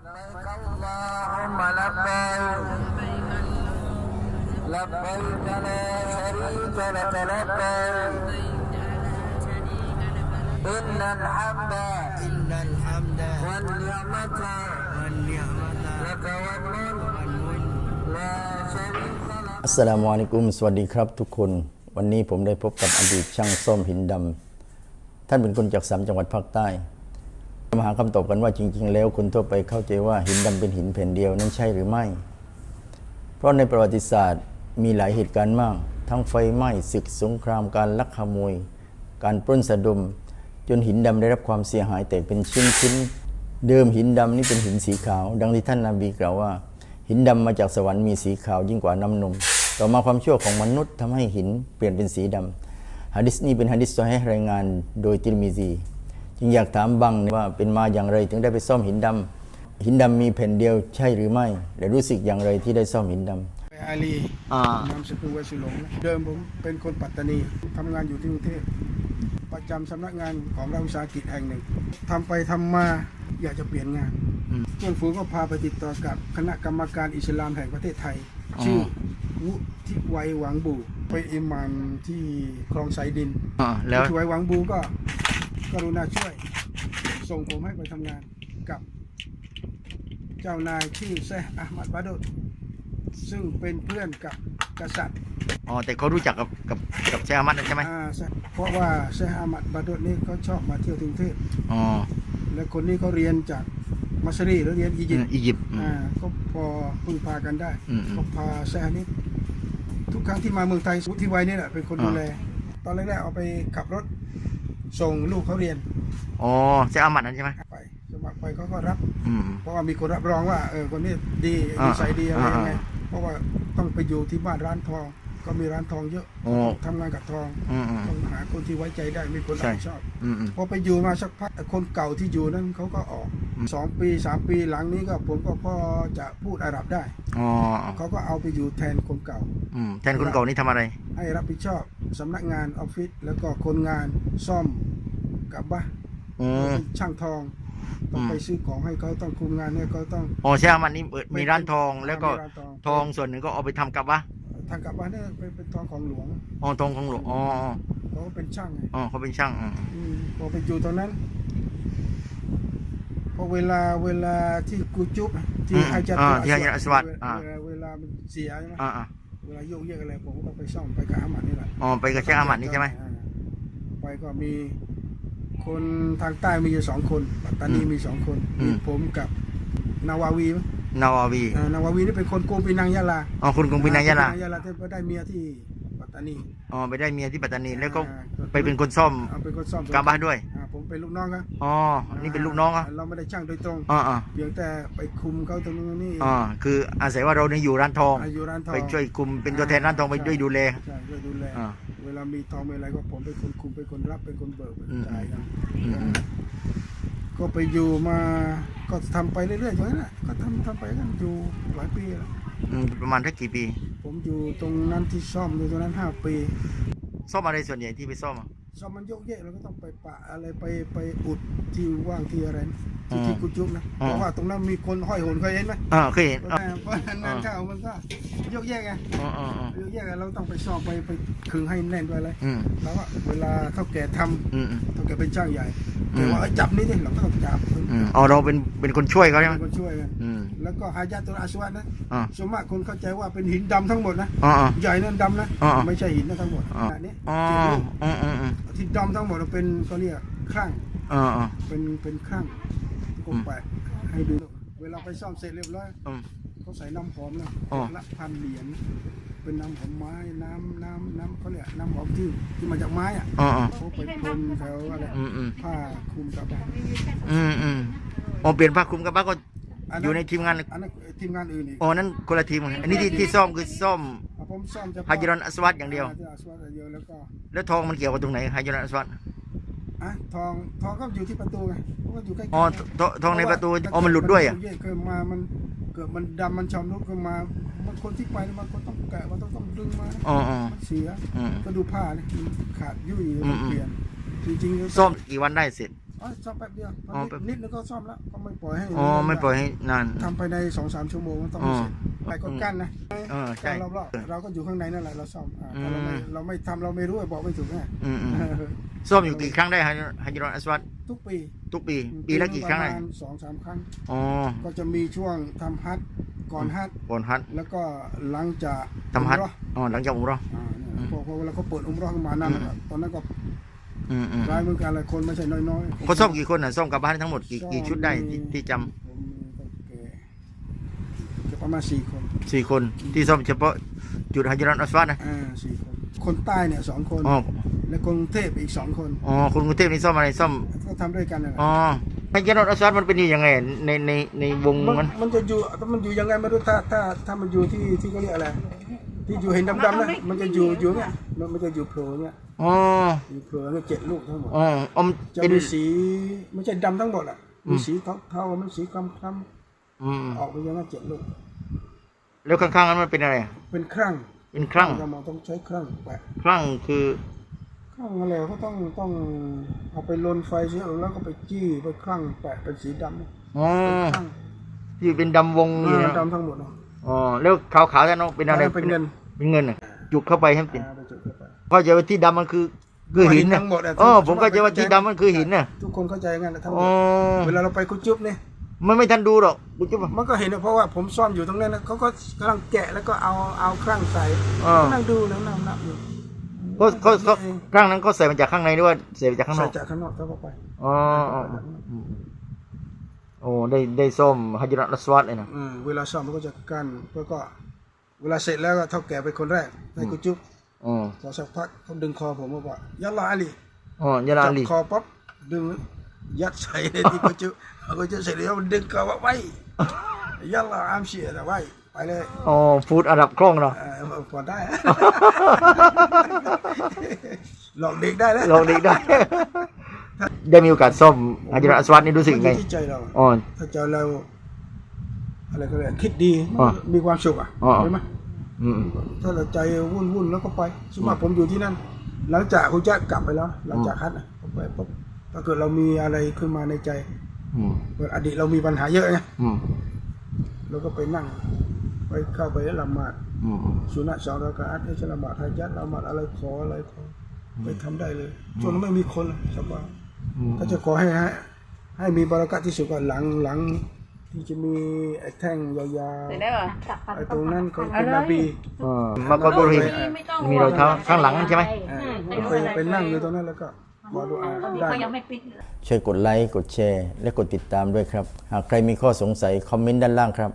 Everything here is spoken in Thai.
لبيك اللهم لبيك لبيك لا شريك لك لبيك إن الحمد إن الحمد والنعمة والنعمة لك والملك والملك لا شريك لك อัสสลามุอะลัยกุมสวัสดีครับทุกคน วันนี้ผมได้พบกับอดีตช่างซ่อมหินดำท่านเป็นคนจากสามจังหวัดภาคใต้ มาหาคำตอบกันว่าจริง ๆ แล้วคนทั่วไปเข้าใจว่าหินดำเป็นหินแผ่นเดียวนั้นใช่หรือไม่ เพราะในประวัติศาสตร์มีหลายเหตุการณ์มาก ทั้งไฟไหม้ศึกสงครามการลักขโมย การปล้นสะดม จนหินดำได้รับความเสียหายแตกเป็นชิ้นๆเดิมหินดำนี่เป็นหินสีขาว ดังที่ท่านนาบีกล่าวว่า หินดำมาจากสวรรค์มีสีขาวยิ่งกว่าน้ำนม ต่อมาความชั่วของมนุษย์ทำให้หินเปลี่ยนเป็นสีดำฮะดิษนี้เป็นฮะดิษซอฮีห์รายงานโดยติรมิซี จึงอยากถามบังว่าเป็นมาอย่างไรถึงได้ไปซ่อมหินดำหินดำมีแผ่นเดียวใช่หรือไม่และรู้สึกอย่างไรที่ได้ซ่อมหินดำอาลีอ่านามสกุลวัสุหลงนะเดิมผมเป็นคนปัตตานีทำงานอยู่ที่กรุงเทพประจำสำนักงานของรัฐวิสาหกิจแห่งหนึ่งทำไปทำมาอยากจะเปลี่ยนงานเพื่อนฝูงก็พาไปติดต่อกับคณะกรรมการอิสลามแห่งประเทศไทย ชื่อวุฒิไวยหวังบูไปนอิหมามที่คลองไซดินอ่าแล้ววุฒิไวยหวังบูก็ กรุณาช่วย ส่งผมให้ไปทำงานกับ เจ้านายชื่อเซห์อามัดบาโดดซึ่งเป็นเพื่อนกับกษัตริย์อ๋อแต่เขารู้จักกับกับกับเชอามัดใช่ไหมอ่าใช่เพราะว่าเชห์อามัดบาโดดนี่เขาชอบมาเที่ยวกรุงเทพอ๋อและคนนี้เขาเรียนจากมัสรีหรือเรียนอียิปต์อียิปต์อืมอ่าก็พอพึ่งพากันได้อืมอืมก็พาเชห์นี่ทุกครั้งที่มาเมืองไทยวุฒิวัยนี่แหละเป็นคนดูแลตอนแรกๆเอาไปขับรถ ส่งลูกเขาเรียนอ๋อเชอามัดนั่นใช่ไหมไปสมัครไปเขาก็รับ อืม เพราะว่ามีคนรับรองว่าเออคนนี้ดีอ่านิสัยดีอะไรยังไงอ่าเพราะว่าต้องไปอยู่ที่บ้านร้านทอง ก็มีร้านทองเยอะอ๋อทำงานกับทองอืมอืม ต้องหาคนที่ไว้ใจได้มีคนใช่รับผิดชอบอืมอืมพอไปอยู่มาสักพักคนเก่าที่อยู่นั้นเขาก็ออกอืม สองปีสามปีหลังนี้ก็ผมก็พอจะพูดอาหรับได้อ๋อเขาก็เอาไปอยู่แทนคนเก่าอืมแทนคนเก่านี่ทำอะไร ให้รับผิดชอบสำนักงานออฟฟิศแล้วก็คนงานซ่อมกับบ้าอืมช่างทองต้องอืมไปซื้อของให้เขาต้องคุมงานเนี่ยเขาต้องอ๋อเชอามัดนี่เปิดมีร้านทองแล้วก็มีร้านทองทองส่วนหนึ่งก็เอาไปทำกับวะทางกลับบ้านเนี่ยเป็นเป็นทองของหลวง อ๋อทองของหลวง อ๋ออ๋อเขาก็เป็นช่างไงอ๋อเขาเป็นช่างอืมอืมพอไปอยู่ตรงนั้น พอเวลาเวลาที่กูจุบที่ฮาจัดอ่าที่ฮาจัดอัสวัดเวอ่าลาเวลามันเสียใช่ไหมอ่าอ่าเวลาโยกเยกอะไรผมก็ต้องไปซ่อมไปกับอามัดนี่แหละอ๋อไปกับเชอามัดนี่ใช่ไหมอ่าไปก็มีคนทางใต้มีอยู่สองคนปัตตานีอืมมีสองคนอืมมีผมกับนาวาวีมั้ยนาวาวีอ่านาวาวีนี่เป็นคนกรุงปีนังยะลาอ๋อคุณกรุงปินายะลากรุงยะลาที่ไปได้เมียที่ปัตตานีอ๋อไปได้เมียที่ปัตตานีแล้วก็อ่าไปเป็นคนซ่อมเอาเป็นคนซ่อมกาบาด้วยอ่าผม เป็นลูกน้องครับอ๋อนี่เป็นลูกน้องอะเราไม่ได้ช่างโดยตรงอ๋ออ๋อเพียงแต่ไปคุมเขาตรงนู้นนี่อ๋อคืออาศัยว่าเราเนี่ยอยู่ร้านทองอายุร้านทองไปช่วยคุมเป็นตัวแทนร้านทองไปด้วยดูแลใช่ช่วยดูแลอ่าเวลามีทองมีอะไรก็ผมเป็นคนคุมเป็นคนรับเป็นคนเบิกเป็นอืคนมจ่ายกันอืมอืมก็ไปอยู่มาก็ทำไปเรื่อยๆอย่างนั้นแหละก็ทำทำไปกันอยู่หลายปีแล้วอืมประมาณทักกี่ปี ผมอยู่ตรงนั้นที่ซ่อมอยู่ตรงนั้นห้าปีซ่อมอะไรส่วนใหญ่ที่ไปซ่อมอะ ซ่อมันยกเยกเราก็ต้องไปปะอะไรไปไปอุดที่ว่างที่อะไรนะ ที่อืมที่กุจุกนะอืมเพราะว่าตรงนั้นมีคนห้อยโหนเคยเห็นไหมอ่าเคยเห็นเพอ่าราะฉะนั้นงานเข้ามันก็โยกแยกไงอ๋ออ๋ออ๋อโยกแยกไงเราต้องไปซ่อมไปไปขึงให้แน่นด้วยเลยอืมแล้วก็เวลาเท่าแก่ทำอืมอืมเท่าแก่เป็นช่างใหญ่อืมแต่ว่าเอ้ยจับนี่ดิเราก็ต้องจับอืมอ๋อเราเป็นเป็นคนช่วยเขาใช่ไหมเป็นคนช่วยกันอืมแล้วก็ฮายาตุลอาสวัตนะอ่าส่วนมากคนเข้าใจว่าเป็นหินดำทั้งหมดนะอ๋ออ๋อใหญ่นั่นดำนะอ่าไม่ใช่หินนะทั้งหมดอ๋ออันนี้อ๋อเจ็ดลูกอืมอืมอืมที่ดำทั้งหมดเป็นเขาเรียกครั่งอ๋ออ๋อเป็นเป็นครั่ง ก็อืมแปะให้ดู เวลาไปซ่อมเสร็จเรียบร้อยอืม เขาใส่น้ำหอมนะอ๋อ ละพันเหรียญเป็นน้ำหอมไม้น้ำน้ำน้ำเขาเรียกน้ำหอมที่ที่มาจากไม้อะอ๋ออ๋อเขาไปพรมแถวอะไรอืมอืมผ้าคลุมกับอืมอืมอ๋อเปลี่ยนผ้าคลุมกับบ้าก็อันอยู่ในทีมงานอันนั้นทีมงานอื่นอีกอ๋อนั่นคนละทีมกันอันนี้ที่ที่ซ่อมคือซ่อมอะผมซ่อมเฉพาะฮาจิรอนอัสวัตอย่างเดียวที่อาสวัตอย่างเดียวแล้วก็แล้วทองมันเกี่ยวกับตรงไหนฮาจิรอนอัสวัต อะทองทองก็อยู่ที่ประตูไงเพราะว่าอยู่ใกล้ๆอ๋อไงทองทองในประตูอ๋อมันหลุดด้วยอะเกิดมามันเกิดมันดำมันชำรุดขึ้นมาบางคนที่ไปบางคนต้องแกะมันต้องต้องดึงมาอ๋ออ๋อ มันเสียอืม ก็ดูผ้าเนี่ยมันขาดยุ่ยอืมมันเปลี่ยนจริงๆแล้ว ซ่อมกี่วันได้เสร็จ อ๋อซ่อมแป๊บเดียวอ๋อแป๊บ นิดนึงก็ซ่อมแล้วก็ไม่ปล่อยให้อ๋อไม่ปล่อยให้นาน ทำภายในสองสามชั่วโมงต้องอ๋อ เสร็จไปกดกั้นนะเออใช่กั้นรอบๆเราก็อยู่ข้างในนั่นแหละเราซ่อมอ่าอืมถ้าเราไม่เราไม่ทำเราไม่รู้บอกไม่ถูกไงอืมอืมซ่อมอยู่กี่ครั้งได้ฮะฮัจรอนอัสวัตทุกปีทุกปี ปีละกี่ครั้งปได้ระมาณสองสามครั้ง อ๋อก็จะมีช่วงทำฮัทก่อนฮัทก่อนฮัทแล้วก็หลังจากทำฮัทอุมเราะห์อ๋อหลังจากอุมเราะห์ อ่าเนี่ยพอพอเวลาเขาเปิดอุมเรอขึ้นมานั่นน่ะตอนนั้นก็ อืมอืมร้ายเหมือนกันหลายคนไม่ใช่น้อยๆเขาซ่อมกี่คนน่ะซ่อมกลับบ้านทั้งหมดกี่กี่ชุดได้ที่ที่จำผมมีตั้งแต่เกือบประมาณสี่คนสี่คนที่ซ่อมเฉพาะจุดฮัจรอนอัสวัตนะอ่าสี่คน คนใต้เนี่ยสองคน อ๋อและคนกรุงเทพอีกสองคนอ๋อคนกรุงเทพนี่ซ่อมอะไรซ่อมก็ทำด้วยกันนั่นแหละอ๋อฮัจรอนอัสวัตมันเป็นอยู่ยังไงในในในวงมันมันมันจะอยู่ถ้ามันอยู่ยังไงไม่รู้ถ้าถ้าถ้ามันอยู่ที่ที่เขาเรียกอะไรที่อยู่เห็นดำๆนะมันจะอยู่อยู่เนี่ยมันมันจะอยู่โผล่เนี่ย อ๋ออยู่โผล่เนี่ยเจ็ดลูกทั้งหมดอ๋ออมจะเป็นมีสีไม่ใช่ดำทั้งหมดอะมีสีเทาๆมันสีคล้ำคล้อืมำออกไปอย่างนั้นเจ็ดลูกแล้วข้างๆนั้นมันเป็นอะไร เป็นครั่ง เป็นครั่งเราต้องใช้ครั่งแปะครั่งคือครั่งอะไรก็ต้องต้องเอาไปลนไฟเสียแล้วก็ไปจี้ไปครั่งแปะเป็นสีดำอ๋อครั่งที่เป็นดำวงอยู่นะดำทั้งหมดเนาะอ๋อแล้วขาวๆท่านน้องเป็นอะไรเป็นเงินเป็นเงินน่ะ จุกเข้าไปให้มันเป็นอ่าไปจุดเข้าไปก็จะว่าที่ดำมันคือ คือหินนะทั้งหมดอะอ๋อผมก็จะว่าที่ดำมันคือหินน่ะทุกคนเข้าใจงั้นแหละทั้งหมอ๋อดเวลาเราไปกุจุบเนี่ยมันไม่ทันดูหรอกกูจะว่ามันก็เห็นนะเพราะว่าผมซ่อมอยู่ตรงนั้นนะเขาก็กำลังแกะแล้วก็เอาเอาครั่งใส่อ๋อนั่งดูแล้วนั่งนับอยู่ก็ก็ก็ครั้งนั้นก็ใส่มาจากข้างในด้วยใส่มาจากข้างนใส่อกจากข้างนอกเข้าไปอ๋ออ๋ออ๋ออืมโอ้ได้ได้ส้มฮัจรัตลัสวัตเลยนะ อืมเวลาซ่อมมันก็จะกันแล้วก็ เวลาเสร็จแล้วก็เท่าแก่เป็นคนแรกให้กุจุบอ๋อพอสักพักเขาดึงคอผมมาบอกยัลลาอาลีอ๋อยาลาจับลีคอปั๊บดึงยัดใส่ในที่กุจุเอากุจุเสร็จแล้วมันดึงคอว่าไว้ยัลลาอามเชียแต่ไว้ไปเลยอ๋อฟูดอาหรับคล่องเนาะเออพอได้หลอกเด็กได้แล้วลองดีได้ได้มีโอกาสส้มฮัจรัตลัสวัตนี่รู้สึกมันอไงยู่ที่ใจเราอ๋อถ้าใจเรา อะไรก็เลยกคิดดีอ่ามีความสุขอะอ่าเห็นไหมอืม ถ้าเราใจวุ่นวุ่นๆแล้วก็ไปสมมติผมอยู่ที่นั่น หลังจากคุณจะกลับไปแล้ว หลังจากฮัทนะผมไปปุ๊บถ้าเกิดเรามีอะไรขึ้นมาในใจอืม เกิดอดีตเรามีปัญหาเยอะไงอืม เราก็ไปนั่ง ไปเข้าไปละหมาดอืม สุนัตสองรากาอัตให้ฉันละหมาดฮายัดละหมาดอะไรขออะไรขอไปทำได้เลยช่วงนั้นไม่มีคนเลยสบาย อืม ถ้าจะขอให้ให้ให้มีบารักัตที่สุดก็หลังหลัง ที่จะมีไอ้แท่งยาวเสร็จแล้วเหรอๆไอ้ตรงนั้นเขาเป็นนบีอ่ามาก็บริมมีรอยเท้าข้างหลังใช่ไหมอ่าไปไปนั่งอยู่ตรงนั้นแล้วก็มาดูอาได้ เขายังไม่ปิด ช่วยกดไลค์ กดแชร์ และกดติดตามด้วยครับ หากใครมีข้อสงสัย คอมเมนต์ด้านล่างครับ